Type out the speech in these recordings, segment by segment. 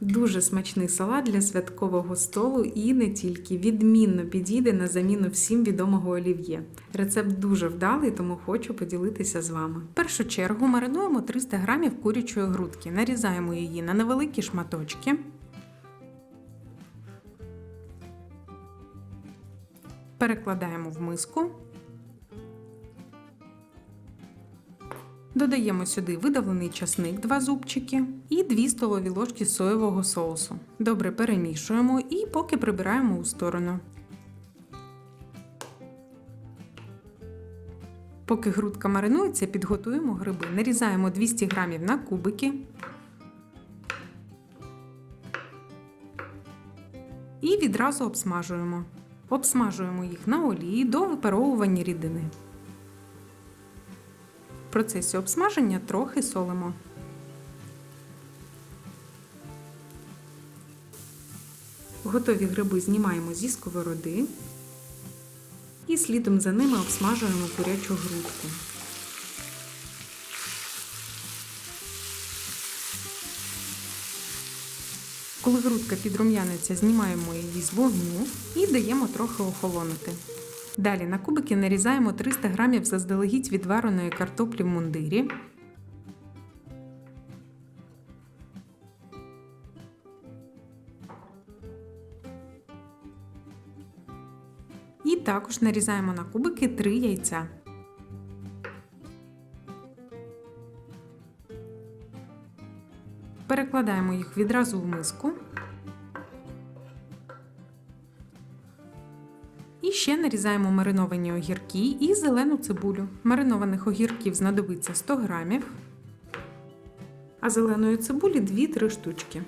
Дуже смачний салат для святкового столу і не тільки відмінно підійде на заміну всім відомого олів'є. Рецепт дуже вдалий, тому хочу поділитися з вами. В першу чергу маринуємо 300 грамів курячої грудки, нарізаємо її на невеликі шматочки. Перекладаємо в миску. Додаємо сюди видавлений часник 2 зубчики і 2 столові ложки соєвого соусу. Добре перемішуємо і поки прибираємо у сторону. Поки грудка маринується, підготуємо гриби. Нарізаємо 200 г на кубики. І відразу обсмажуємо. Обсмажуємо їх на олії до випаровування рідини. В процесі обсмаження трохи солимо. Готові гриби знімаємо зі сковороди і слідом за ними обсмажуємо курячу грудку. Коли грудка підрум'яниться, знімаємо її з вогню і даємо трохи охолонути. Далі на кубики нарізаємо 300 г заздалегідь відвареної картоплі в мундирі. І також нарізаємо на кубики 3 яйця. Перекладаємо їх відразу в миску. І ще нарізаємо мариновані огірки і зелену цибулю. Маринованих огірків знадобиться 100 грамів, а зеленої цибулі 2-3 штучки.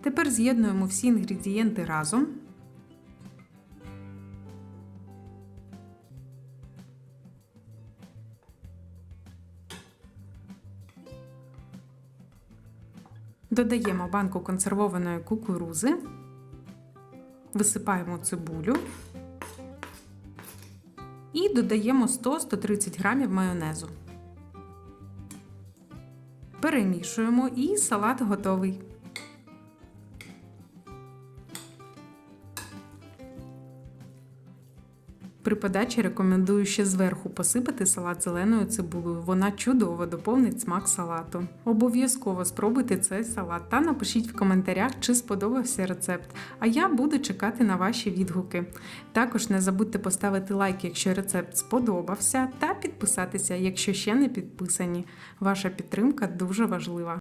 Тепер з'єднуємо всі інгредієнти разом. Додаємо банку консервованої кукурузи. Висипаємо цибулю і додаємо 100-130 грамів майонезу. Перемішуємо і салат готовий. При подачі рекомендую ще зверху посипати салат зеленою цибулею. Вона чудово доповнить смак салату. Обов'язково спробуйте цей салат та напишіть в коментарях, чи сподобався рецепт. А я буду чекати на ваші відгуки. Також не забудьте поставити лайк, якщо рецепт сподобався, та підписатися, якщо ще не підписані. Ваша підтримка дуже важлива.